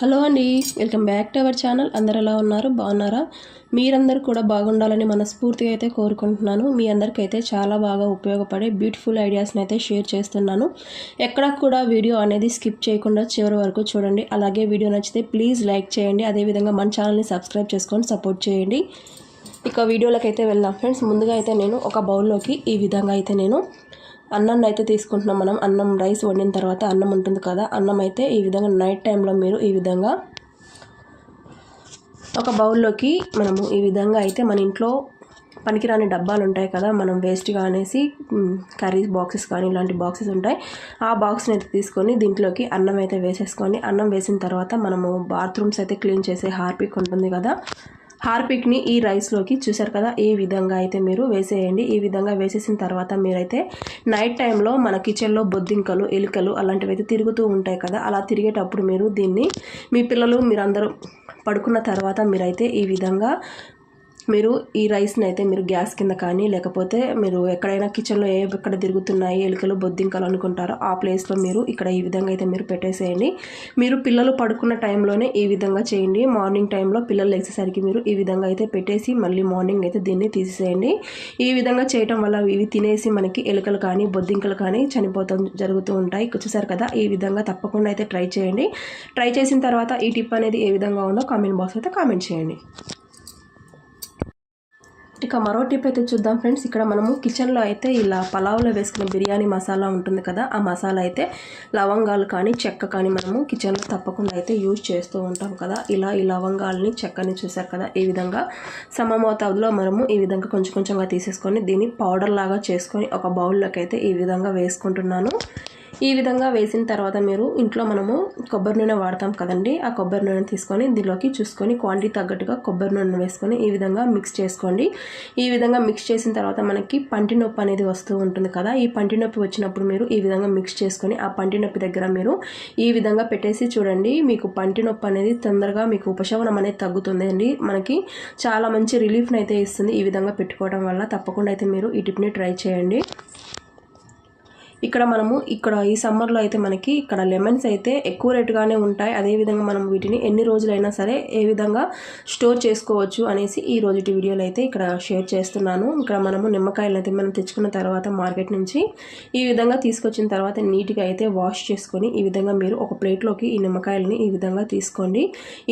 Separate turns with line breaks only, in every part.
Hello అండి welcome back to our channel. అందరు ఎలా ఉన్నారు? బాగున్నారా? మీరందరూ కూడా బాగుండాలని మనస్ఫూర్తిగా అయితే కోరుకుంటున్నాను. మీ అందరికైతే చాలా బాగా ఉపయోగపడే బ్యూటిఫుల్ ఐడియాస్ని అయితే షేర్ చేస్తున్నాను. ఎక్కడ కూడా వీడియో అనేది స్కిప్ చేయకుండా చివరి వరకు చూడండి. అలాగే వీడియో నచ్చితే ప్లీజ్ లైక్ చేయండి. అదేవిధంగా మన ఛానల్ని సబ్స్క్రైబ్ చేసుకొని సపోర్ట్ చేయండి. ఇక వీడియోలకైతే వెళ్దాం. ఫ్రెండ్స్ ముందుగా అయితే నేను ఒక బౌల్లోకి ఈ విధంగా అయితే నేను అన్నం అయితే తీసుకుంటున్నాం మనం. అన్నం రైస్ వండిన తర్వాత అన్నం ఉంటుంది కదా అన్నం అయితే ఈ విధంగా నైట్ టైంలో మీరు ఈ విధంగా ఒక బౌల్లోకి మనము ఈ విధంగా అయితే మన ఇంట్లో పనికిరాని డబ్బాలు ఉంటాయి కదా మనం వేస్ట్గా అనేసి కర్రీ బాక్సెస్ కానీ ఇలాంటి బాక్సెస్ ఉంటాయి. ఆ బాక్స్ని అయితే తీసుకొని దీంట్లోకి అన్నం అయితే వేసేసుకొని అన్నం వేసిన తర్వాత మనము బాత్రూమ్స్ అయితే క్లీన్ చేసే హార్పిక్ ఉంటుంది కదా హార్పిక్ని ఈ రైస్లోకి చూసారు కదా ఈ విధంగా అయితే మీరు వేసేయండి ఈ విధంగా వేసేసిన తర్వాత మీరైతే నైట్ టైంలో మన కిచెన్లో బొద్దింకలు ఎలుకలు అలాంటివి అయితే తిరుగుతూ ఉంటాయి కదా అలా తిరిగేటప్పుడు మీరు దీన్ని మీ పిల్లలు మీరందరూ పడుకున్న తర్వాత మీరైతే ఈ విధంగా మీరు ఈ రైస్ని అయితే మీరు గ్యాస్ కింద కానీ లేకపోతే మీరు ఎక్కడైనా కిచెన్లో ఏ ఎక్కడ తిరుగుతున్నాయి ఎలుకలు బొద్దింకలు అనుకుంటారో ఆ ప్లేస్లో మీరు ఇక్కడ ఈ విధంగా అయితే మీరు పెట్టేసేయండి. మీరు పిల్లలు పడుకున్న టైంలోనే ఈ విధంగా చేయండి. మార్నింగ్ టైంలో పిల్లలు లేచేసరికి మీరు ఈ విధంగా అయితే పెట్టేసి మళ్ళీ మార్నింగ్ అయితే దీన్ని తీసేయండి ఈ విధంగా చేయటం వల్ల ఇవి తినేసి మనకి ఎలుకలు కానీ బొద్దింకలు కానీ చనిపోతాం జరుగుతూ ఉంటాయి. చూసారు కదా? ఈ విధంగా తప్పకుండా అయితే ట్రై చేయండి. ట్రై చేసిన తర్వాత ఈ టిప్ అనేది ఏ విధంగా ఉందో కామెంట్ బాక్స్ అయితే కామెంట్ చేయండి. ఇక మరో టిప్ అయితే చూద్దాం ఫ్రెండ్స్ ఇక్కడ మనము కిచెన్లో అయితే ఇలా పలావ్లో వేసుకునే బిర్యానీ మసాలా ఉంటుంది కదా ఆ మసాలా అయితే లవంగాలు కానీ చెక్క కానీ మనము కిచెన్లో తప్పకుండా అయితే యూజ్ చేస్తూ ఉంటాం కదా. ఇలా ఈ లవంగాలని చెక్కని చూసారు కదా ఈ విధంగా సమమోతాదులో మనము ఈ విధంగా కొంచెం కొంచెంగా తీసేసుకొని దీన్ని పౌడర్ లాగా చేసుకొని ఒక బౌల్లోకి అయితే ఈ విధంగా వేసుకుంటున్నాను. ఈ విధంగా వేసిన తర్వాత మీరు ఇంట్లో మనము కొబ్బరి నూనె వాడతాం కదండి ఆ కొబ్బరి నూనె తీసుకొని దీనిలోకి చూసుకొని క్వాంటిటీ తగ్గట్టుగా కొబ్బరి నూనె వేసుకొని ఈ విధంగా మిక్స్ చేసుకోండి. ఈ విధంగా మిక్స్ చేసిన తర్వాత మనకి పంటి నొప్పి అనేది వస్తూ ఉంటుంది కదా. ఈ పంటి నొప్పి వచ్చినప్పుడు మీరు ఈ విధంగా మిక్స్ చేసుకొని ఆ పంటి నొప్పి దగ్గర మీరు ఈ విధంగా పెట్టేసి చూడండి. మీకు పంటి నొప్పి అనేది తొందరగా మీకు ఉపశమనం అనేది తగ్గుతుంది అండి. మనకి చాలా మంచి రిలీఫ్ని అయితే ఇస్తుంది ఈ విధంగా పెట్టుకోవడం వల్ల. తప్పకుండా అయితే మీరు ఈ టిప్ని ట్రై చేయండి. ఇక్కడ మనము ఇక్కడ ఈ సమ్మర్లో అయితే మనకి ఇక్కడ లెమన్స్ అయితే ఎక్కువ రేటుగానే ఉంటాయి. అదేవిధంగా మనం వీటిని ఎన్ని రోజులైనా సరే ఏ విధంగా స్టోర్ చేసుకోవచ్చు అనేసి ఈ రోజుటి వీడియోలో అయితే ఇక్కడ షేర్ చేస్తున్నాను. ఇక్కడ మనము నిమ్మకాయలు అయితే మనం తెచ్చుకున్న తర్వాత మార్కెట్ నుంచి ఈ విధంగా తీసుకొచ్చిన తర్వాత నీట్గా అయితే వాష్ చేసుకొని ఈ విధంగా మీరు ఒక ప్లేట్లోకి ఈ నిమ్మకాయలని ఈ విధంగా తీసుకోండి.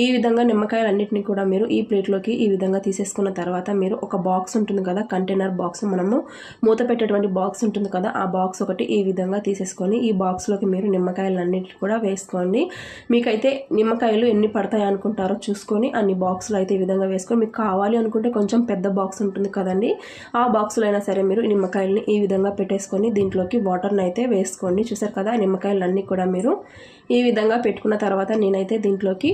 ఈ విధంగా నిమ్మకాయలన్నింటినీ కూడా మీరు ఈ ప్లేట్లోకి ఈ విధంగా తీసేసుకున్న తర్వాత మీరు ఒక బాక్స్ ఉంటుంది కదా కంటైనర్ బాక్స్ మనము మూత పెట్టేటువంటి బాక్స్ ఉంటుంది కదా ఆ బాక్స్ ఒకటి ఈ విధంగా తీసేసుకొని ఈ బాక్స్లోకి మీరు నిమ్మకాయలు అన్నింటినీ కూడా వేసుకోండి. మీకైతే నిమ్మకాయలు ఎన్ని పడతాయి అనుకుంటారో చూసుకొని అన్ని బాక్సులు అయితే ఈ విధంగా వేసుకొని మీకు కావాలి అనుకుంటే కొంచెం పెద్ద బాక్స్ ఉంటుంది కదండి. ఆ బాక్సులో అయినా సరే మీరు నిమ్మకాయలని ఈ విధంగా పెట్టేసుకొని దీంట్లోకి వాటర్ని అయితే వేసుకోండి. చూసారు కదా నిమ్మకాయలు అన్నీ కూడా మీరు ఈ విధంగా పెట్టుకున్న తర్వాత నేనైతే దీంట్లోకి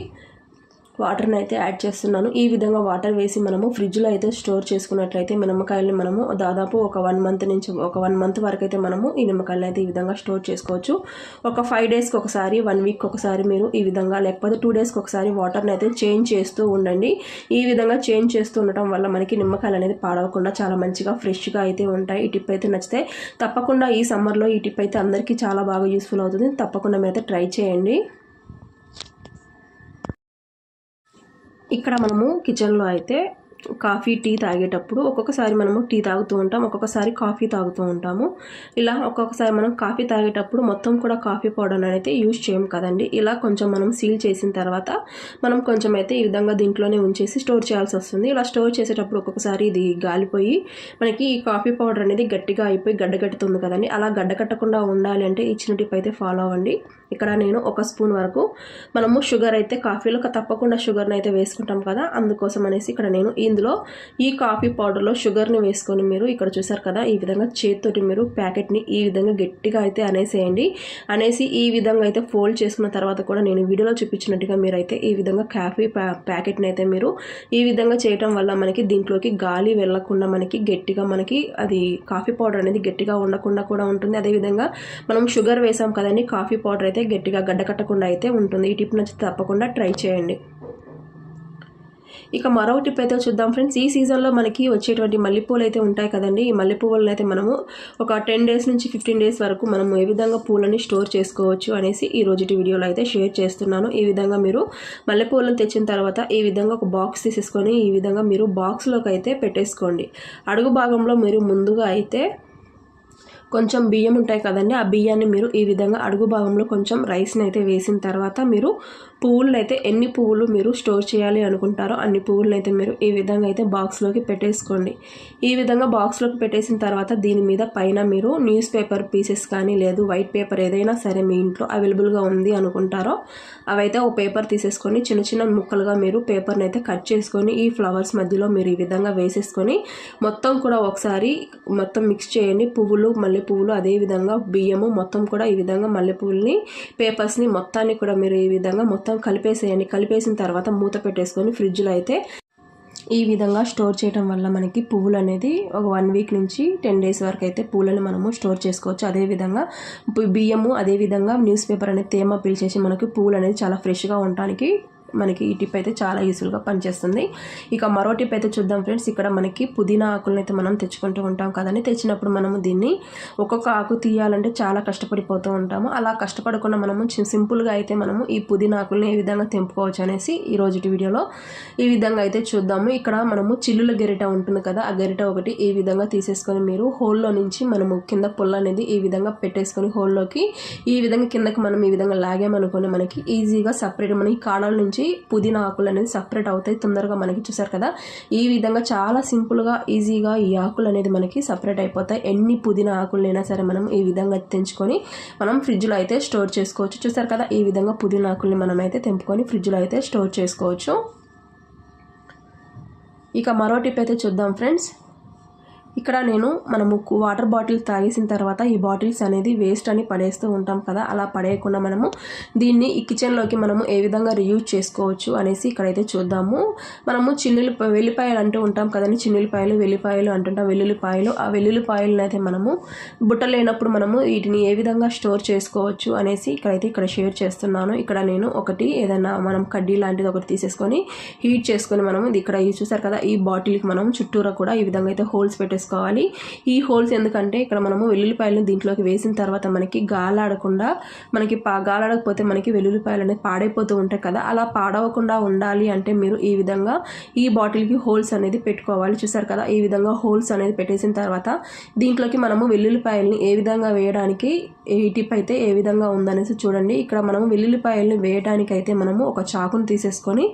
వాటర్ని అయితే యాడ్ చేస్తున్నాను. ఈ విధంగా వాటర్ వేసి మనము ఫ్రిడ్జ్లో అయితే స్టోర్ చేసుకున్నట్లయితే నిమ్మకాయలని మనము దాదాపు ఒక వన్ మంత్ నుంచి ఒక వన్ మంత్ వరకు అయితే మనము ఈ నిమ్మకాయలను అయితే ఈ విధంగా స్టోర్ చేసుకోవచ్చు. ఒక ఫైవ్ డేస్కి ఒకసారి వన్ వీక్ ఒకసారి మీరు ఈ విధంగా లేకపోతే టూ డేస్కి ఒకసారి వాటర్ని అయితే చేంజ్ చేస్తూ ఉండండి. ఈ విధంగా చేంజ్ చేస్తూ ఉండటం వల్ల మనకి నిమ్మకాయలు అనేది పాడవకుండా చాలా మంచిగా ఫ్రెష్గా అయితే ఉంటాయి. ఈ టిప్ అయితే నచ్చితే తప్పకుండా ఈ సమ్మర్లో ఈ టిప్ అయితే అందరికీ చాలా బాగా యూస్ఫుల్ అవుతుంది. తప్పకుండా మీరు అయితే ట్రై చేయండి. ఇక్కడ మనము కిచెన్లో అయితే కాఫీ టీ తాగేటప్పుడు ఒక్కొక్కసారి మనము టీ తాగుతూ ఉంటాం ఒక్కొక్కసారి కాఫీ తాగుతూ ఉంటాము. ఇలా ఒక్కొక్కసారి మనం కాఫీ తాగేటప్పుడు మొత్తం కూడా కాఫీ పౌడర్ అయితే యూజ్ చేయం కదండి. ఇలా కొంచెం మనం సీల్ చేసిన తర్వాత మనం కొంచెం అయితే ఈ విధంగా దీంట్లోనే ఉంచేసి స్టోర్ చేయాల్సి వస్తుంది. ఇలా స్టోర్ చేసేటప్పుడు ఒక్కొక్కసారి ఇది గాలిపోయి మనకి ఈ కాఫీ పౌడర్ అనేది గట్టిగా అయిపోయి గడ్డగట్టుతుంది కదండి. అలా గడ్డకట్టకుండా ఉండాలి అంటే ఇచ్చిన టిప్ అయితే ఫాలో అవ్వండి. ఇక్కడ నేను ఒక స్పూన్ వరకు మనము షుగర్ అయితే కాఫీలో తప్పకుండా షుగర్ని అయితే వేసుకుంటాం కదా అందుకోసం అనేసి ఇక్కడ నేను ఇందులో ఈ కాఫీ పౌడర్లో షుగర్ని వేసుకొని మీరు ఇక్కడ చూసారు కదా ఈ విధంగా చేతితోటి మీరు ప్యాకెట్ని ఈ విధంగా గట్టిగా అయితే అనేసేయండి. అనేసి ఈ విధంగా అయితే ఫోల్డ్ చేసుకున్న తర్వాత కూడా నేను వీడియోలో చూపించినట్టుగా మీరైతే ఈ విధంగా కాఫీ ప్యాకెట్ని అయితే మీరు ఈ విధంగా చేయటం వల్ల మనకి దీంట్లోకి గాలి వెళ్ళకుండా మనకి గట్టిగా మనకి అది కాఫీ పౌడర్ అనేది గట్టిగా ఉండకుండా కూడా ఉంటుంది. అదేవిధంగా మనం షుగర్ వేసాం కదండి కాఫీ పౌడర్ అయితే అయితే గట్టిగా గడ్డ కట్టకుండా అయితే ఉంటుంది. ఈ టిప్ నచ్చితే తప్పకుండా ట్రై చేయండి. ఇక మరొక టిప్ అయితే చూద్దాం ఫ్రెండ్స్. ఈ సీజన్లో మనకి వచ్చేటువంటి మల్లెపూలు అయితే ఉంటాయి కదండి. ఈ మల్లెపూలను అయితే మనము ఒక టెన్ డేస్ నుంచి ఫిఫ్టీన్ డేస్ వరకు మనము ఏ విధంగా పూలని స్టోర్ చేసుకోవచ్చు అనేసి ఈ రోజుటి వీడియోలో అయితే షేర్ చేస్తున్నాను. ఈ విధంగా మీరు మల్లెపూలను తెచ్చిన తర్వాత ఈ విధంగా ఒక బాక్స్ తీసేసుకొని ఈ విధంగా మీరు బాక్స్లోకి అయితే పెట్టేసుకోండి. అడుగు భాగంలో మీరు ముందుగా అయితే కొంచెం బియ్యం ఉంటాయి కదండి ఆ బియ్యాన్ని మీరు ఈ విధంగా అడుగు భాగంలో కొంచెం రైస్ని అయితే వేసిన తర్వాత మీరు పువ్వులను అయితే ఎన్ని పువ్వులు మీరు స్టోర్ చేయాలి అనుకుంటారో అన్ని పువ్వులను అయితే మీరు ఈ విధంగా అయితే బాక్స్లోకి పెట్టేసుకోండి. ఈ విధంగా బాక్స్లోకి పెట్టేసిన తర్వాత దీని మీద పైన మీరు న్యూస్ పేపర్ పీసెస్ కానీ లేదు వైట్ పేపర్ ఏదైనా సరే మీ ఇంట్లో అవైలబుల్గా ఉంది అనుకుంటారో అవైతే ఒక పేపర్ తీసేసుకొని చిన్న చిన్న ముక్కలుగా మీరు పేపర్ని అయితే కట్ చేసుకొని ఈ ఫ్లవర్స్ మధ్యలో మీరు ఈ విధంగా వేసేసుకొని మొత్తం కూడా ఒకసారి మొత్తం మిక్స్ చేయండి. పువ్వులు మళ్ళీ మల్లెపువ్వులు అదేవిధంగా బియ్యము మొత్తం కూడా ఈ విధంగా మల్లెపువ్వుల్ని పేపర్స్ని మొత్తాన్ని కూడా మీరు ఈ విధంగా మొత్తం కలిపేసేయండి. కలిపేసిన తర్వాత మూత పెట్టేసుకొని ఫ్రిడ్జ్లో అయితే ఈ విధంగా స్టోర్ చేయడం వల్ల మనకి పువ్వులు అనేది ఒక వన్ వీక్ నుంచి టెన్ డేస్ వరకు అయితే పూలను మనము స్టోర్ చేసుకోవచ్చు. అదేవిధంగా బియ్యము అదేవిధంగా న్యూస్ పేపర్ అనేది తేమ పీల్చేసి మనకి పువ్వులు అనేది చాలా ఫ్రెష్గా ఉండటానికి మనకి ఈ టిప్ అయితే చాలా యూస్ఫుల్గా పనిచేస్తుంది. ఇక మరో టిప్ అయితే చూద్దాం ఫ్రెండ్స్. ఇక్కడ మనకి పుదీనా ఆకులను అయితే మనం తెచ్చుకుంటూ ఉంటాం కదండి. తెచ్చినప్పుడు మనము దీన్ని ఒక్కొక్క ఆకు తీయాలంటే చాలా కష్టపడిపోతూ ఉంటాము. అలా కష్టపడకుండా మనము సింపుల్గా అయితే మనము ఈ పుదీనా ఆకుల్ని ఏ విధంగా తెంపుకోవచ్చు అనేసి ఈ రోజుటి వీడియోలో ఈ విధంగా అయితే చూద్దాము. ఇక్కడ మనము చిల్లుల గెరిట ఉంటుంది కదా ఆ గెరిట ఒకటి ఈ విధంగా తీసేసుకొని మీరు హోల్లో నుంచి మనము కింద పుల్ల అనేది ఈ విధంగా పెట్టేసుకొని హోల్లోకి ఈ విధంగా కిందకి మనం ఈ విధంగా లాగామనుకొని మనకి ఈజీగా సపరేట్ మనకి కాడల నుంచి పుదీనా ఆకులు అనేది సపరేట్ అవుతాయి. తొందరగా మనకి చూసారు కదా? ఈ విధంగా చాలా సింపుల్గా ఈజీగా ఈ ఆకులు అనేది మనకి సపరేట్ అయిపోతాయి. ఎన్ని పుదీనా ఆకులైనా సరే మనం ఈ విధంగా తెంచుకొని మనం ఫ్రిడ్జ్లో అయితే స్టోర్ చేసుకోవచ్చు. చూసారు కదా? ఈ విధంగా పుదీనా ఆకుల్ని మనం అయితే తెంపుకొని ఫ్రిడ్జ్లో అయితే స్టోర్ చేసుకోవచ్చు. ఇక మరో టిప్ అయితే చూద్దాం ఫ్రెండ్స్ ఇక్కడ నేను మనము వాటర్ బాటిల్ తాగేసిన తర్వాత ఈ బాటిల్స్ అనేది వేస్ట్ అని పడేస్తూ ఉంటాం కదా అలా పడేయకుండా మనము దీన్ని ఈ కిచెన్లోకి మనము ఏ విధంగా రియూజ్ చేసుకోవచ్చు అనేసి ఇక్కడైతే చూద్దాము. మనము చిల్లులు వెల్లిపాయలు అంటూ ఉంటాం కదండి చిన్నులపాయలు వెల్లిపాయలు అంటుంటాం వెల్లుల్లిపాయలు. ఆ వెల్లుల్లిపాయలను అయితే మనము బుట్ట లేనప్పుడు మనము వీటిని ఏ విధంగా స్టోర్ చేసుకోవచ్చు అనేసి ఇక్కడైతే ఇక్కడ షేర్ చేస్తున్నాను. ఇక్కడ నేను ఒకటి ఏదైనా మనం కడ్డీ లాంటిది ఒకటి తీసేసుకొని హీట్ చేసుకొని మనము ఇది ఇక్కడ ఇది చూసారు కదా ఈ బాటిల్కి మనం చుట్టూరా కూడా ఈ విధంగా అయితే హోల్స్ వేసుకోవాలి ఈ హోల్స్ ఎందుకంటే ఇక్కడ మనము వెల్లుల్లిపాయలను దీంట్లోకి వేసిన తర్వాత మనకి గాలాడకుండా మనకి పా గాలాడకపోతే మనకి వెల్లుల్లిపాయలు అనేది పాడైపోతూ ఉంటాయి కదా. అలా పాడవకుండా ఉండాలి అంటే మీరు ఈ విధంగా ఈ బాటిల్కి హోల్స్ అనేది పెట్టుకోవాలి. చూసారు కదా ఈ విధంగా హోల్స్ అనేది పెట్టేసిన తర్వాత దీంట్లోకి మనము వెల్లుల్లిపాయల్ని ఏ విధంగా వేయడానికి ఈ టిప్ అయితే ఏ విధంగా ఉందనేసి చూడండి. ఇక్కడ మనము వెల్లుల్లిపాయల్ని వేయడానికి అయితే మనము ఒక చాకును తీసేసుకొని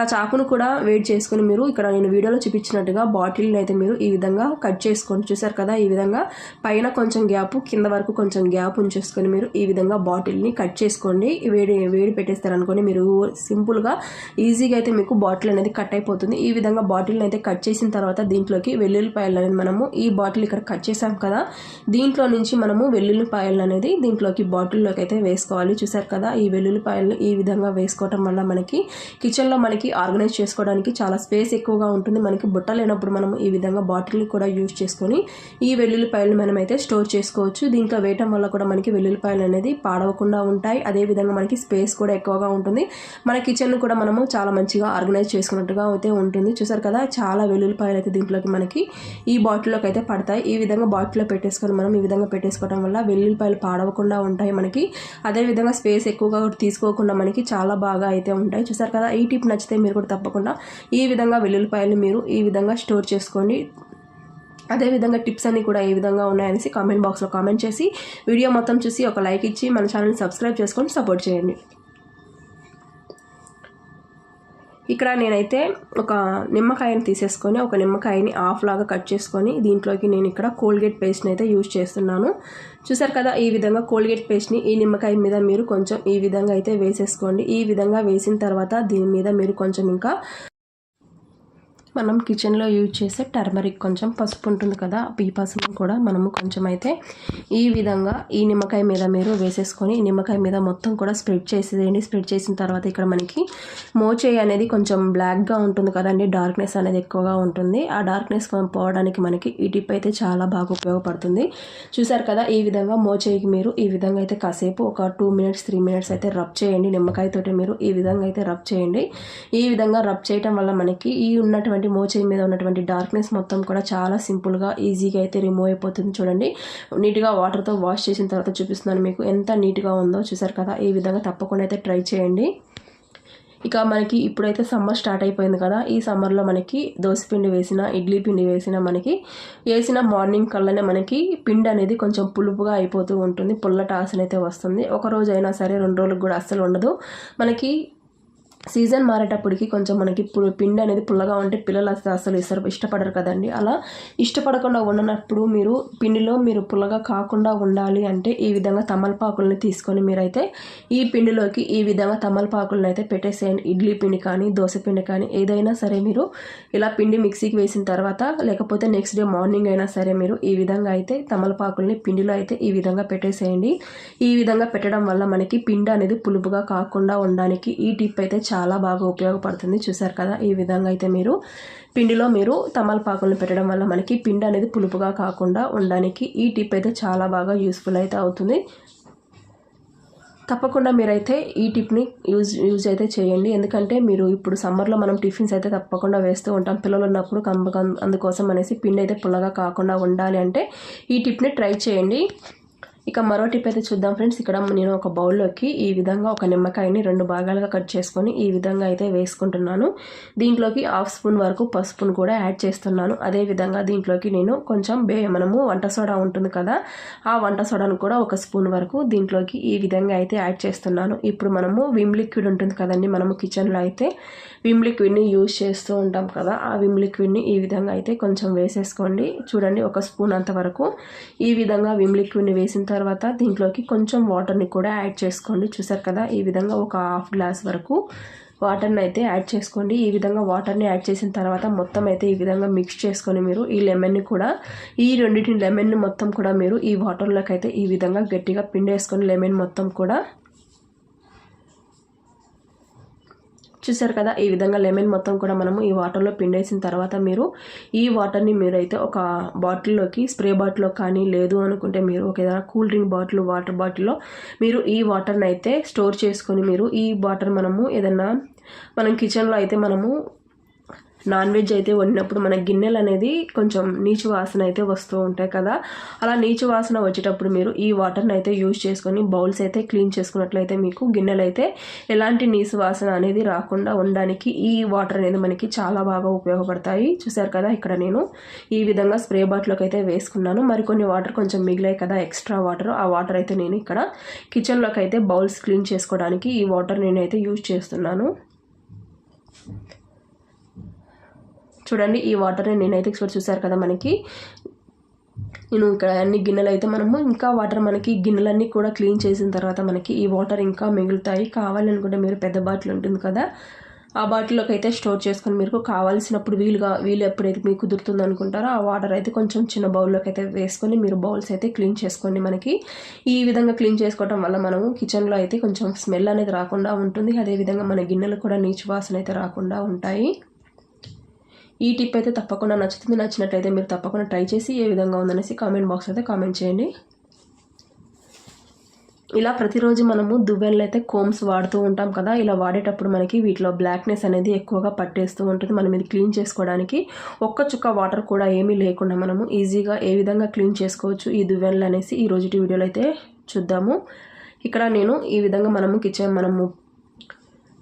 ఆ చాకును కూడా వేడి చేసుకొని మీరు ఇక్కడ నేను వీడియోలో చూపించినట్టుగా బాటిల్ని అయితే మీరు ఈ విధంగా కట్ చేసుకోండి చూసారు కదా ఈ విధంగా పైన కొంచెం గ్యాప్ కింద వరకు కొంచెం గ్యాప్ ఉంచేసుకొని మీరు ఈ విధంగా బాటిల్ని కట్ చేసుకోండి. వేడి వేడి పెట్టేస్తారనుకోండి మీరు సింపుల్గా ఈజీగా అయితే మీకు బాటిల్ అనేది కట్ అయిపోతుంది. ఈ విధంగా బాటిల్ని అయితే కట్ చేసిన తర్వాత దీంట్లోకి వెల్లుల్లిపాయలు అనేది మనము ఈ బాటిల్ ఇక్కడ కట్ చేసాం కదా దీంట్లో నుంచి మనము వెల్లుల్లిపాయలు అనేది దీంట్లోకి బాటిల్లోకి అయితే వేసుకోవాలి. చూసారు కదా ఈ వెల్లుల్లిపాయలు ఈ విధంగా వేసుకోవటం వల్ల మనకి కిచెన్లో మనకి ఆర్గనైజ్ చేసుకోవడానికి చాలా స్పేస్ ఎక్కువగా ఉంటుంది. మనకి బుట్ట లేనప్పుడు మనం ఈ విధంగా బాటిల్ని కూడా యూజ్ చేసుకొని ఈ వెల్లుల్లిపాయలు మనమైతే స్టోర్ చేసుకోవచ్చు. దీంట్లో వేయటం వల్ల కూడా మనకి వెల్లుల్లిపాయలు అనేది పాడవకుండా ఉంటాయి. అదేవిధంగా మనకి స్పేస్ కూడా ఎక్కువగా ఉంటుంది. మన కిచెన్ కూడా మనము చాలా మంచిగా ఆర్గనైజ్ చేసుకున్నట్టుగా అయితే ఉంటుంది. చూసారు కదా చాలా వెల్లుల్లిపాయలు అయితే దీంట్లోకి మనకి ఈ బాటిల్లోకి అయితే పడతాయి. ఈ విధంగా బాటిల్లో పెట్టేసుకొని మనం ఈ విధంగా పెట్టేసుకోవడం వల్ల వెల్లుల్లిపాయలు పాడవకుండా ఉంటాయి మనకి. అదేవిధంగా స్పేస్ ఎక్కువగా తీసుకోకుండా మనకి చాలా బాగా అయితే ఉంటాయి. చూసారు కదా ఈ టిప్ నచ్చితే మీరు కూడా తప్పకుండా ఈ విధంగా వెల్లుల్లిపాయలు మీరు ఈ విధంగా స్టోర్ చేసుకోండి. అదేవిధంగా టిప్స్ అన్ని కూడా ఏ విధంగా ఉన్నాయనేసి కామెంట్ బాక్స్లో కామెంట్ చేసి వీడియో మొత్తం చూసి ఒక లైక్ ఇచ్చి మన ఛానల్ని సబ్స్క్రైబ్ చేసుకొని సపోర్ట్ చేయండి. ఇక్కడ నేనైతే ఒక నిమ్మకాయని తీసేసుకొని ఒక నిమ్మకాయని హాఫ్ లాగా కట్ చేసుకొని దీంట్లోకి నేను ఇక్కడ కోల్గేట్ పేస్ట్ని అయితే యూజ్ చేస్తున్నాను. చూసారు కదా ఈ విధంగా కోల్గేట్ పేస్ట్ని ఈ నిమ్మకాయ మీద మీరు కొంచెం ఈ విధంగా అయితే వేసేసుకోండి. ఈ విధంగా వేసిన తర్వాత దీని మీద మీరు కొంచెం ఇంకా మనం కిచెన్లో యూజ్ చేసే టర్మరిక్ కొంచెం పసుపు ఉంటుంది కదా ఈ పసుపు కూడా మనము కొంచెం అయితే ఈ విధంగా ఈ నిమ్మకాయ మీద మీరు వేసేసుకొని ఈ నిమ్మకాయ మీద మొత్తం కూడా స్ప్రెడ్ చేసేయండి. స్ప్రెడ్ చేసిన తర్వాత ఇక్కడ మనకి మోచేయి అనేది కొంచెం బ్లాక్గా ఉంటుంది కదండి డార్క్నెస్ అనేది ఎక్కువగా ఉంటుంది. ఆ డార్క్నెస్ పోవడానికి మనకి ఈ టిప్ అయితే చాలా బాగా ఉపయోగపడుతుంది. చూసారు కదా ఈ విధంగా మోచేయికి మీరు ఈ విధంగా అయితే కాసేపు ఒక టూ మినిట్స్ త్రీ మినిట్స్ అయితే రబ్ చేయండి. నిమ్మకాయతోటి మీరు ఈ విధంగా అయితే రబ్ చేయండి. ఈ విధంగా రబ్ చేయటం వల్ల మనకి ఈ ఉన్నటువంటి మోచేయి మీద ఉన్నటువంటి డార్క్నెస్ మొత్తం కూడా చాలా సింపుల్గా ఈజీగా అయితే రిమూవ్ అయిపోతుంది చూడండి. నీట్గా వాటర్తో వాష్ చేసిన తర్వాత చూపిస్తున్నాను మీకు ఎంత నీట్గా ఉందో. చూసారు కదా ఈ విధంగా తప్పకుండా అయితే ట్రై చేయండి. ఇక మనకి ఇప్పుడైతే సమ్మర్ స్టార్ట్ అయిపోయింది కదా ఈ సమ్మర్లో మనకి పిండి వేసిన ఇడ్లీ పిండి వేసిన మనకి వేసిన మార్నింగ్ కల్లానే మనకి పిండి అనేది కొంచెం పులుపుగా అయిపోతూ ఉంటుంది పుల్లట ఆసన అయితే వస్తుంది. ఒక రోజు అయినా సరే రెండు రోజులకు కూడా అస్సలు ఉండదు. మనకి సీజన్ మారేటప్పటికి కొంచెం మనకి పిండి అనేది పుల్లగా ఉంటే పిల్లలు అసలు అసలు ఇస్తారు ఇష్టపడరు కదండి. అలా ఇష్టపడకుండా ఉండనప్పుడు మీరు పిండిలో మీరు పుల్లగా కాకుండా ఉండాలి అంటే ఈ విధంగా తమలపాకుల్ని తీసుకొని మీరైతే ఈ పిండిలోకి ఈ విధంగా తమలపాకులను అయితే పెట్టేసేయండి. ఇడ్లీ పిండి కానీ దోశ పిండి కానీ ఏదైనా సరే మీరు ఇలా పిండి మిక్సీకి వేసిన తర్వాత లేకపోతే నెక్స్ట్ డే మార్నింగ్ అయినా సరే మీరు ఈ విధంగా అయితే తమలపాకుల్ని పిండిలో అయితే ఈ విధంగా పెట్టేసేయండి. ఈ విధంగా పెట్టడం వల్ల మనకి పిండి అనేది పులుపుగా కాకుండా ఉండడానికి ఈ టిప్ అయితే చాలా చాలా బాగా ఉపయోగపడుతుంది. చూసారు కదా ఈ విధంగా అయితే మీరు పిండిలో మీరు తమలపాకులను పెట్టడం వల్ల మనకి పిండి అనేది పులుపుగా కాకుండా ఉండడానికి ఈ టిప్ అయితే చాలా బాగా యూస్ఫుల్ అయితే అవుతుంది. తప్పకుండా మీరైతే ఈ టిప్ని యూజ్ యూజ్ అయితే చేయండి. ఎందుకంటే మీరు ఇప్పుడు సమ్మర్లో మనం టిఫిన్స్ అయితే తప్పకుండా వేస్తూ ఉంటాం. పిల్లలు ఉన్నప్పుడు అందుకోసం అనేసి పిండి అయితే పుల్లగా కాకుండా ఉండాలి అంటే ఈ టిప్ని ట్రై చేయండి. ఇక మరో టిప్ అయితే చూద్దాం ఫ్రెండ్స్. ఇక్కడ నేను ఒక బౌల్లోకి ఈ విధంగా ఒక నిమ్మకాయని రెండు భాగాలుగా కట్ చేసుకొని ఈ విధంగా అయితే వేసుకుంటున్నాను. దీంట్లోకి హాఫ్ స్పూన్ వరకు పసుపును కూడా యాడ్ చేస్తున్నాను. అదే విధంగా దీంట్లోకి నేను కొంచెం బే మనము వంట సోడా ఉంటుంది కదా ఆ వంట సోడాను కూడా ఒక స్పూన్ వరకు దీంట్లోకి ఈ విధంగా అయితే యాడ్ చేస్తున్నాను. ఇప్పుడు మనము విమ్ లిక్విడ్ ఉంటుంది కదండి మనము కిచెన్లో అయితే విమ్ లిక్విడ్ని యూజ్ చేస్తూ ఉంటాం కదా ఆ విమ్ లిక్విడ్ని ఈ విధంగా అయితే కొంచెం వేసేసుకోండి. చూడండి ఒక స్పూన్ అంతవరకు ఈ విధంగా విమ్ లిక్విడ్ని వేసిన తర్వాత తర్వాత దీంట్లోకి కొంచెం వాటర్ని కూడా యాడ్ చేసుకోండి. చూసారు కదా ఈ విధంగా ఒక హాఫ్ గ్లాస్ వరకు వాటర్ని అయితే యాడ్ చేసుకోండి. ఈ విధంగా వాటర్ని యాడ్ చేసిన తర్వాత మొత్తం అయితే ఈ విధంగా మిక్స్ చేసుకొని మీరు ఈ లెమన్ని కూడా ఈ రెండింటిని లెమన్ని మొత్తం కూడా మీరు ఈ వాటర్లోకి అయితే ఈ విధంగా గట్టిగా పిండేసుకొని లెమన్ మొత్తం కూడా చూసారు కదా ఈ విధంగా లెమన్ మొత్తం కూడా మనము ఈ వాటర్లో పిండేసిన తర్వాత మీరు ఈ వాటర్ని మీరైతే ఒక బాటిల్లోకి స్ప్రే బాటిల్లో కానీ లేదు అనుకుంటే మీరు ఒక ఏదైనా కూల్ డ్రింక్ బాటిల్ వాటర్ బాటిల్లో మీరు ఈ వాటర్ని అయితే స్టోర్ చేసుకొని మీరు ఈ వాటర్ మనము ఏదన్నా మనం కిచెన్లో అయితే మనము నాన్ వెజ్ అయితే వండినప్పుడు మన గిన్నెలు అనేది కొంచెం నీచు వాసన అయితే వస్తూ ఉంటాయి కదా. అలా నీచు వాసన వచ్చేటప్పుడు మీరు ఈ వాటర్ని అయితే యూజ్ చేసుకొని బౌల్స్ అయితే క్లీన్ చేసుకున్నట్లయితే మీకు గిన్నెలు అయితే ఎలాంటి నీచు వాసన అనేది రాకుండా ఉండడానికి ఈ వాటర్ అనేది మనకి చాలా బాగా ఉపయోగపడతాయి. చూసారు కదా ఇక్కడ నేను ఈ విధంగా స్ప్రే బాటిల్లోకి అయితే వేసుకున్నాను. మరికొన్ని వాటర్ కొంచెం మిగిలాయి కదా ఎక్స్ట్రా వాటర్. ఆ వాటర్ అయితే నేను ఇక్కడ కిచెన్లోకి అయితే బౌల్స్ క్లీన్ చేసుకోవడానికి ఈ వాటర్ నేనైతే యూజ్ చేస్తున్నాను. చూడండి ఈ వాటర్ని నేనైతే ఎక్స్పెక్ట్ చూసారు కదా మనకి. నేను ఇక్కడ అన్ని గిన్నెలు అయితే మనము ఇంకా వాటర్ మనకి గిన్నెలన్నీ కూడా క్లీన్ చేసిన తర్వాత మనకి ఈ వాటర్ ఇంకా మిగులుతాయి. కావాలనుకుంటే మీరు పెద్ద బాటిల్ ఉంటుంది కదా ఆ బాటిల్లోకి అయితే స్టోర్ చేసుకొని మీరు కావాల్సినప్పుడు వీలుగా వీలు ఎప్పుడైతే మీకు కుదురుతుంది అనుకుంటారో ఆ వాటర్ అయితే కొంచెం చిన్న బౌల్లోకి అయితే వేసుకొని మీరు బౌల్స్ అయితే క్లీన్ చేసుకోండి మనకి. ఈ విధంగా క్లీన్ చేసుకోవడం వల్ల మనము కిచెన్లో అయితే కొంచెం స్మెల్ అనేది రాకుండా ఉంటుంది. అదేవిధంగా మన గిన్నెలు కూడా నీచు వాసన అయితే రాకుండా ఉంటాయి. ఈ టిప్ అయితే తప్పకుండా నచ్చుతుంది. నచ్చినట్లయితే మీరు తప్పకుండా ట్రై చేసి ఏ విధంగా ఉందనేసి కామెంట్ బాక్స్ అయితే కామెంట్ చేయండి. ఇలా ప్రతిరోజు మనము దువ్వెనలు అయితే కోమ్స్ వాడుతూ ఉంటాం కదా ఇలా వాడేటప్పుడు మనకి వీటిలో బ్లాక్నెస్ అనేది ఎక్కువగా పట్టేస్తూ ఉంటుంది మనం ఇది క్లీన్ చేసుకోవడానికి. ఒక్క చుక్క వాటర్ కూడా ఏమీ లేకుండా మనము ఈజీగా ఏ విధంగా క్లీన్ చేసుకోవచ్చు ఈ దువ్వెనలు అనేసి ఈ రోజు వీడియోలో అయితే చూద్దాము. ఇక్కడ నేను ఈ విధంగా మనము కిచెన్ మనము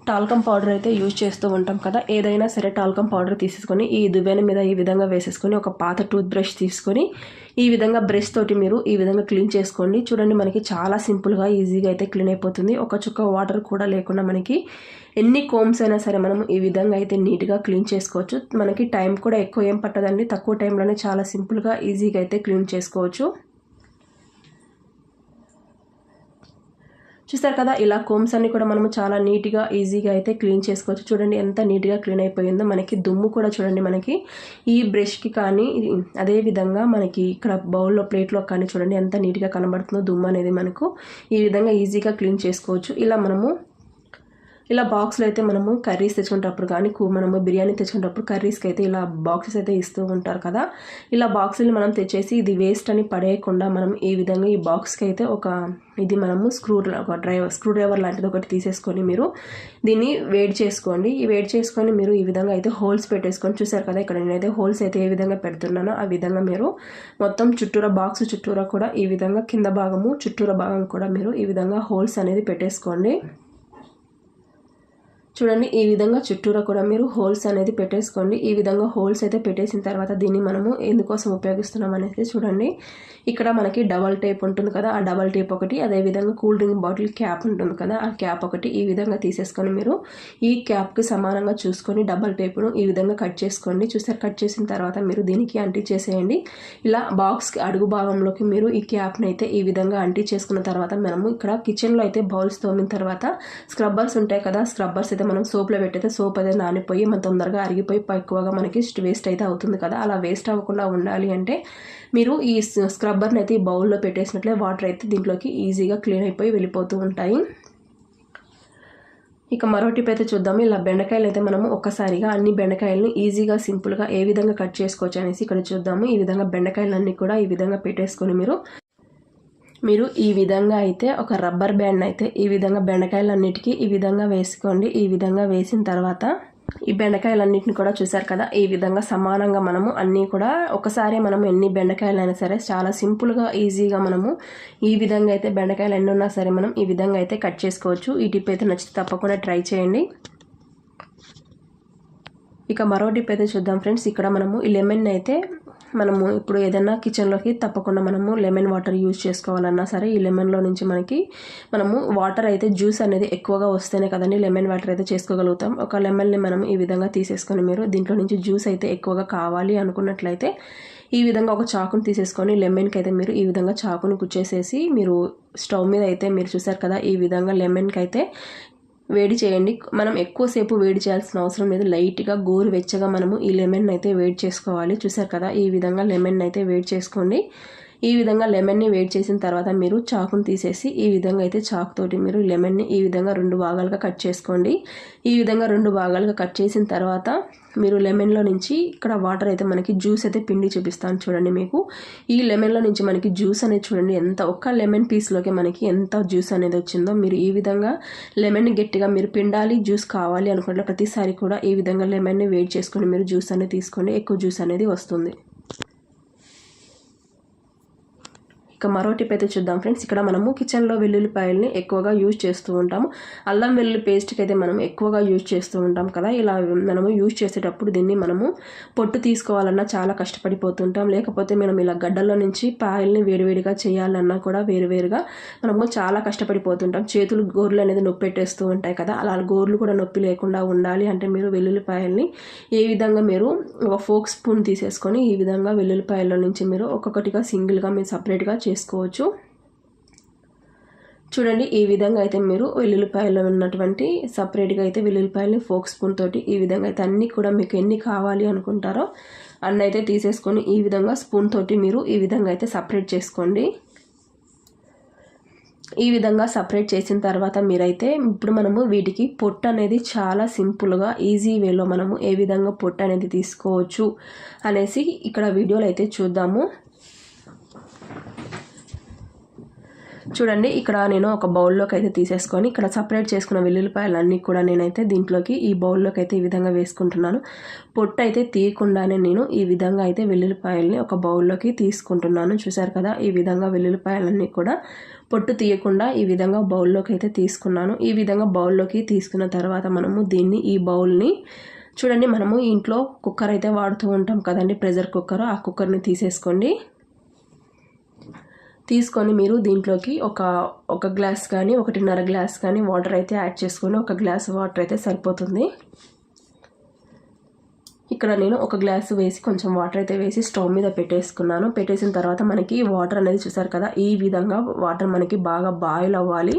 టాల్కమ్ పౌడర్ అయితే యూజ్ చేస్తూ ఉంటాం కదా. ఏదైనా సరే టాల్కమ్ పౌడర్ తీసేసుకొని ఈ దువ్వెన మీద ఈ విధంగా వేసేసుకొని ఒక పాత టూత్ బ్రష్ తీసుకొని ఈ విధంగా బ్రష్ తోటి మీరు ఈ విధంగా క్లీన్ చేసుకోండి. చూడండి మనకి చాలా సింపుల్గా ఈజీగా అయితే క్లీన్ అయిపోతుంది. ఒక చుక్క వాటర్ కూడా లేకుండా మనకి ఎన్ని కోమ్స్ అయినా సరే మనం ఈ విధంగా అయితే నీట్గా క్లీన్ చేసుకోవచ్చు. మనకి టైం కూడా ఎక్కువ ఏం పట్టదండి. తక్కువ టైంలోనే చాలా సింపుల్గా ఈజీగా అయితే క్లీన్ చేసుకోవచ్చు. చూస్తారు కదా ఇలా కోమ్స్ అన్ని కూడా మనము చాలా నీట్గా ఈజీగా అయితే క్లీన్ చేసుకోవచ్చు. చూడండి ఎంత నీట్గా క్లీన్ అయిపోయిందో. మనకి దుమ్ము కూడా చూడండి మనకి. ఈ బ్రష్కి కానీ అదే విధంగా మనకి ఇక్కడ బౌల్లో ప్లేట్లో కానీ చూడండి ఎంత నీట్గా కనబడుతుందో దుమ్ము అనేది మనకు ఈ విధంగా ఈజీగా క్లీన్ చేసుకోవచ్చు. ఇలా మనము ఇలా బాక్స్లో అయితే మనము కర్రీస్ తెచ్చుకునేటప్పుడు కానీ మనము బిర్యానీ తెచ్చుకునేటప్పుడు కర్రీస్కి అయితే ఇలా బాక్సెస్ అయితే ఇస్తూ ఉంటారు కదా. ఇలా బాక్సులు మనం తెచ్చేసి ఇది వేస్ట్ అని పడేయకుండా మనం ఈ విధంగా ఈ బాక్స్కి అయితే ఒక ఇది మనము స్క్రూ ఒక డ్రైవర్ స్క్రూ డ్రైవర్ లాంటిది ఒకటి తీసేసుకొని మీరు దీన్ని వేడి చేసుకోండి. ఈ వేడి చేసుకొని మీరు ఈ విధంగా అయితే హోల్స్ పెట్టేసుకొని చూసారు కదా ఇక్కడ నేనైతే హోల్స్ అయితే ఏ విధంగా పెడుతున్నానో ఆ విధంగా మీరు మొత్తం చుట్టూరా బాక్స్ చుట్టూరా కూడా ఈ విధంగా కింద భాగము చుట్టూరా భాగం కూడా మీరు ఈ విధంగా హోల్స్ అనేది పెట్టేసుకోండి. చూడండి ఈ విధంగా చుట్టూరా కూడా మీరు హోల్స్ అనేది పెట్టేసుకోండి. ఈ విధంగా హోల్స్ అయితే పెట్టేసిన తర్వాత దీన్ని మనము ఎందుకోసం ఉపయోగిస్తున్నాం అనేది చూడండి. ఇక్కడ మనకి డబల్ టేప్ ఉంటుంది కదా ఆ డబల్ టేప్ ఒకటి అదేవిధంగా కూల్ డ్రింక్ బాటిల్ క్యాప్ ఉంటుంది కదా ఆ క్యాప్ ఒకటి ఈ విధంగా తీసేసుకొని మీరు ఈ క్యాప్కి సమానంగా చూసుకొని డబల్ టేప్ను ఈ విధంగా కట్ చేసుకోండి. చూసారు కట్ చేసిన తర్వాత మీరు దీనికి అంటీ చేసేయండి. ఇలా బాక్స్కి అడుగు భాగంలోకి మీరు ఈ క్యాప్ని అయితే ఈ విధంగా అంటీ చేసుకున్న తర్వాత మనము ఇక్కడ కిచెన్లో అయితే బౌల్స్ తోమిన తర్వాత స్క్రబ్బర్స్ ఉంటాయి కదా స్క్రబ్బర్స్ అయితే మనం సోప్లో పెట్టయితే సోప్ అయితే నానిపోయి మన తొందరగా అరిగిపోయి ఎక్కువగా మనకి వేస్ట్ అయితే అవుతుంది కదా. అలా వేస్ట్ అవ్వకుండా ఉండాలి అంటే మీరు ఈ స్క్రబ్బర్ని అయితే ఈ బౌల్లో పెట్టేసినట్లే వాటర్ అయితే దీంట్లోకి ఈజీగా క్లీన్ అయిపోయి వెళ్ళిపోతూ ఉంటాయి. ఇక మరో టిప్ అయితే చూద్దాము. ఇలా బెండకాయలు అయితే మనము ఒక్కసారిగా అన్ని బెండకాయలను ఈజీగా సింపుల్గా ఏ విధంగా కట్ చేసుకోవచ్చు అనేసి ఇక్కడ చూద్దాము. ఈ విధంగా బెండకాయలన్నీ కూడా ఈ విధంగా పెట్టేసుకొని మీరు మీరు ఈ విధంగా అయితే ఒక రబ్బర్ బ్యాండ్ అయితే ఈ విధంగా బెండకాయలన్నిటికీ ఈ విధంగా వేసుకోండి. ఈ విధంగా వేసిన తర్వాత ఈ బెండకాయలన్నింటిని కూడా చూసారు కదా ఈ విధంగా సమానంగా మనము అన్నీ కూడా ఒకసారి మనం ఎన్ని బెండకాయలైనా సరే చాలా సింపుల్గా ఈజీగా మనము ఈ విధంగా అయితే బెండకాయలు ఎన్ని ఉన్నా సరే మనం ఈ విధంగా అయితే కట్ చేసుకోవచ్చు. ఈ టిప్ అయితే నచ్చితే తప్పకుండా ట్రై చేయండి. ఇక మరో టిప్ అయితే చూద్దాం ఫ్రెండ్స్. ఇక్కడ మనము ఈ లెమన్ అయితే మనము ఇప్పుడు ఏదైనా కిచెన్లోకి తప్పకుండా మనము లెమన్ వాటర్ యూజ్ చేసుకోవాలన్నా సరే ఈ లెమన్లో నుంచి మనకి మనము వాటర్ అయితే జ్యూస్ అనేది ఎక్కువగా వస్తేనే కదండి లెమన్ వాటర్ అయితే చేసుకోగలుగుతాం. ఒక లెమన్ని మనం ఈ విధంగా తీసేసుకొని మీరు దీంట్లో నుంచి జ్యూస్ అయితే ఎక్కువగా కావాలి అనుకున్నట్లయితే ఈ విధంగా ఒక చాకుని తీసేసుకొని లెమన్కి అయితే మీరు ఈ విధంగా చాకుని కుచ్చేసేసి మీరు స్టవ్ మీద అయితే మీరు చూసారు కదా ఈ విధంగా లెమన్కి అయితే వేడి చేయండి. మనం ఎక్కువసేపు వేడి చేయాల్సిన అవసరం లేదు. లైట్గా గోరు వెచ్చగా మనము ఈ లెమన్ అయితే వేడి చేసుకోవాలి. చూసారు కదా? ఈ విధంగా లెమన్ అయితే వేడి చేసుకోండి. ఈ విధంగా లెమన్ని వేడి చేసిన తర్వాత మీరు చాకును తీసేసి ఈ విధంగా అయితే చాకుతోటి మీరు లెమన్ని ఈ విధంగా రెండు భాగాలుగా కట్ చేసుకోండి. ఈ విధంగా రెండు భాగాలుగా కట్ చేసిన తర్వాత మీరు లెమన్లో నుంచి ఇక్కడ వాటర్ అయితే మనకి జ్యూస్ అయితే పిండి చూపిస్తాను చూడండి మీకు. ఈ లెమన్లో నుంచి మనకి జ్యూస్ అనేది చూడండి ఎంత ఒక్క లెమన్ పీస్లోకి మనకి ఎంత జ్యూస్ అనేది వచ్చిందో మీరు ఈ విధంగా లెమన్ గట్టిగా మీరు పిండాలి జ్యూస్ కావాలి అనుకుంటే ప్రతిసారి కూడా ఈ విధంగా లెమన్ని వేడి చేసుకొని మీరు జ్యూస్ అనేది తీసుకోండి. ఎక్కువ జ్యూస్ అనేది వస్తుంది. ఇక మరో టిప్ అయితే చూద్దాం. ఫ్రెండ్స్ ఇక్కడ మనము కిచెన్లో వెల్లుల్లిపాయల్ని ఎక్కువగా యూజ్ చేస్తూ ఉంటాము. అల్లం వెల్లుల్లి పేస్ట్కి అయితే మనం ఎక్కువగా యూజ్ చేస్తూ ఉంటాం కదా. ఇలా మనము యూజ్ చేసేటప్పుడు దీన్ని మనము పొట్టు తీసుకోవాలన్నా చాలా కష్టపడిపోతుంటాం. లేకపోతే మనం ఇలా గడ్డల్లో నుంచి పాయల్ని వేడివేడిగా చేయాలన్నా కూడా వేరువేరుగా మనము చాలా కష్టపడిపోతుంటాం. చేతులు గోర్లు అనేది నొప్పెట్టేస్తూ ఉంటాయి కదా. అలా గోర్లు కూడా నొప్పి లేకుండా ఉండాలి. అంటే మీరు వెల్లుల్లిపాయల్ని ఏ విధంగా మీరు ఒక ఫోక్ స్పూన్ తీసేసుకొని ఈ విధంగా వెల్లుల్లిపాయల నుంచి మీరు ఒక్కొక్కటిగా సింగిల్గా మీరు సపరేట్గా చేసుకోవచ్చు. చూడండి ఈ విధంగా అయితే మీరు వెల్లుల్లిపాయలు ఉన్నటువంటి సపరేట్గా అయితే వెల్లుల్లిపాయలని ఫోక్ స్పూన్ తోటి ఈ విధంగా అయితే అన్నీ కూడా మీకు ఎన్ని కావాలి అనుకుంటారో అన్నీ అయితే తీసేసుకొని ఈ విధంగా స్పూన్ తోటి మీరు ఈ విధంగా అయితే సపరేట్ చేసుకోండి. ఈ విధంగా సపరేట్ చేసిన తర్వాత మీరైతే ఇప్పుడు మనము వీటికి పొట్టు అనేది చాలా సింపుల్గా ఈజీ వేలో మనము ఏ విధంగా పొట్టు అనేది తీసుకోవచ్చు అనేసి ఇక్కడ వీడియోలో అయితే చూద్దాము. చూడండి ఇక్కడ నేను ఒక బౌల్లోకి అయితే తీసేసుకొని ఇక్కడ సపరేట్ చేసుకున్న వెల్లుల్లిపాయలు అన్నీ కూడా నేనైతే దీంట్లోకి ఈ బౌల్లోకి అయితే ఈ విధంగా వేసుకుంటున్నాను. పొట్టు అయితే తీయకుండానే నేను ఈ విధంగా అయితే వెల్లుల్లిపాయల్ని ఒక బౌల్లోకి తీసుకుంటున్నాను. చూసారు కదా ఈ విధంగా వెల్లుల్లిపాయలన్నీ కూడా పొట్టు తీయకుండా ఈ విధంగా బౌల్లోకి అయితే తీసుకున్నాను. ఈ విధంగా బౌల్లోకి తీసుకున్న తర్వాత మనము దీన్ని ఈ బౌల్ని చూడండి మనము ఇంట్లో కుక్కర్ అయితే వాడుతూ ఉంటాం కదండి ప్రెషర్ కుక్కర్. ఆ కుక్కర్ని తీసేసుకోండి. తీసుకొని మీరు దీంట్లోకి ఒక ఒక గ్లాస్ కానీ ఒకటిన్నర గ్లాస్ కానీ వాటర్ అయితే యాడ్ చేసుకొని ఒక గ్లాస్ వాటర్ అయితే సరిపోతుంది. ఇక్కడ నేను ఒక గ్లాస్ వేసి కొంచెం వాటర్ అయితే వేసి స్టవ్ మీద పెట్టేసుకున్నాను. పెట్టేసిన తర్వాత మనకి వాటర్ అనేది చూసారు కదా ఈ విధంగా వాటర్ మనకి బాగా బాయిల్ అవ్వాలి.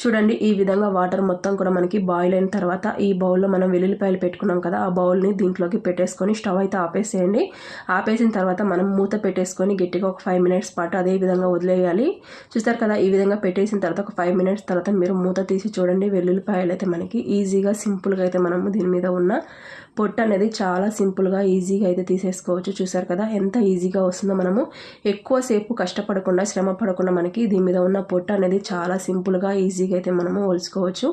చూడండి ఈ విధంగా వాటర్ మొత్తం కూడా మనకి బాయిల్ అయిన తర్వాత ఈ బౌల్లో మనం వెల్లుల్లిపాయలు పెట్టుకున్నాం కదా ఆ బౌల్ని దీంట్లోకి పెట్టేసుకొని స్టవ్ అయితే ఆపేసేయండి. ఆపేసిన తర్వాత మనం మూత పెట్టేసుకొని గట్టిగా ఒక ఫైవ్ మినిట్స్ పాటు అదే విధంగా వదిలేయాలి. చూస్తారు కదా ఈ విధంగా పెట్టేసిన తర్వాత ఒక ఫైవ్ మినిట్స్ తర్వాత మీరు మూత తీసి చూడండి వెల్లుల్లిపాయలు అయితే మనకి ఈజీగా సింపుల్గా అయితే మనము దీని మీద ఉన్న పొట్టు అనేది చాలా సింపుల్గా ఈజీగా అయితే తీసేసుకోవచ్చు. చూసారు కదా ఎంత ఈజీగా వస్తుందో మనము. ఎక్కువసేపు కష్టపడకుండా శ్రమ పడకుండా మనకి దీని మీద ఉన్న పొట్టు అనేది చాలా సింపుల్గా ఈజీగా అయితే మనము ఒలుచుకోవచ్చు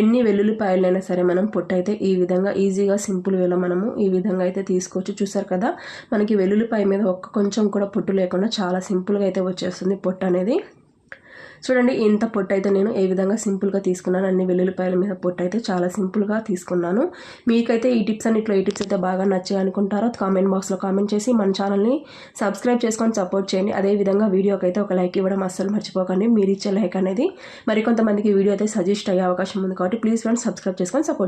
ఎన్ని వెల్లుల్లిపాయలైనా సరే మనం పొట్టు అయితే ఈ విధంగా ఈజీగా సింపుల్ వేలో మనము ఈ విధంగా అయితే తీసుకోవచ్చు. చూసారు కదా మనకి వెల్లుల్లిపాయ మీద ఒక్క కొంచెం కూడా పొట్టు లేకుండా చాలా సింపుల్గా అయితే వచ్చేస్తుంది పొట్టు అనేది చూడండి ఇంత పొట్టు అయితే నేను ఏ విధంగా సింపుల్గా తీసుకున్నాను. అన్ని వెల్లుల్లిపాయల మీద పొట్టు అయితే చాలా సింపుల్గా తీసుకున్నాను. మీకైతే ఈ టిప్స్ అన్నిట్లో ఈ టిప్స్ అయితే బాగా నచ్చాయి అనుకుంటారో కామెంట్ బాక్స్లో కామెంట్ చేసి మన ఛానల్ని సబ్స్క్రైబ్ చేసుకొని సపోర్ట్ చేయండి. అదేవిధంగా వీడియోకి అయితే ఒక లైక్ ఇవ్వడం అస్సలు మర్చిపోకండి. మీరు ఇచ్చే లైక్ అనేది మరికొంతమందికి వీడియో అయితే సజెస్ట్ అయ్యే అవకాశం ఉంది కాబట్టి ప్లీజ్ ఫ్రెండ్స్ సబ్స్క్రైబ్ చేసుకొని సపోర్ట్